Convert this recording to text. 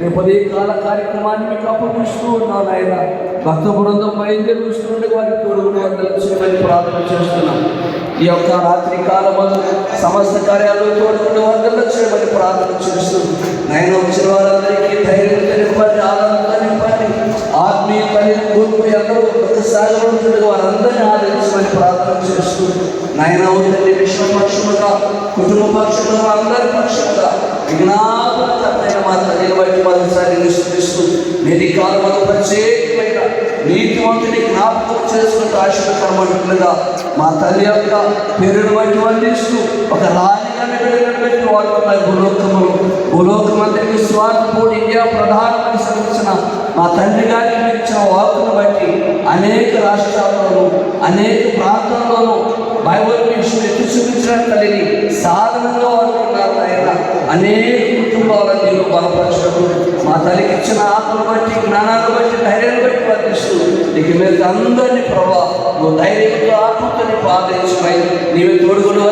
రేపు కాల కార్యక్రమాన్ని మీకు అప్పగిస్తూ ఉన్నాను ఆయన భక్త బృందం బయలుదేరి వస్తుండే వారి తోడుగుడు వందల ప్రార్థన చేస్తున్నాం. ఈ యొక్క రాత్రి కాలం సమస్త కార్యాలు తోడుగుడు వందల చేయమని ప్రార్థన చేస్తూ నేను వచ్చిన వారందరికీ ధైర్యం తెలిపండి ఆనందం నింపండి ఆత్మీయతని కూర్పు అందరూ ఒకసారి ఉంటుండగా వారందరినీ ఆదరించమని ప్రార్థన చేస్తూ నాయన ఉందండి విశ్వ పక్షముగా కుటుంబ పక్షముగా అందరి పక్షముగా విజ్ఞాన బట్టి మరోసారి నిశ్చిస్తూ నేటి ప్రత్యేకమైన నీతివంతుని జ్ఞాపకం చేసుకుంటూ ఆశీర్వకరమంటుగా మా తల్లి యొక్క పేరును బట్టి వందిస్తూ ఒక రాజుగా నిలబడినటువంటి వాడుతున్నారు భూలోకములు. భూలోకమంతటి స్వార్థపూడి ఇండియా ప్రధానమని సంబంధించిన మా తండ్రి గారికి ఇచ్చిన వాకును బట్టి అనేక రాష్ట్రాల్లోనూ అనేక ప్రాంతాల్లోనూ బైబుల్ మిషన్ ఎత్తి చూపించిన తల్లిని సాధనంగా వాడుకున్నారు ఆయన అనేక కుటుంబాలను నేను బలపరచడం మా తల్లికి ఇచ్చిన ఆత్మను బట్టి జ్ఞానాన్ని బట్టి ధైర్యాన్ని బట్టి ప్రార్థిస్తూ ఇక మీద అందరినీ ప్రభావ నువ్వు ధైర్యంతో ఆత్మతో నీవు ఆదరించమై నీవే తోడుగుడు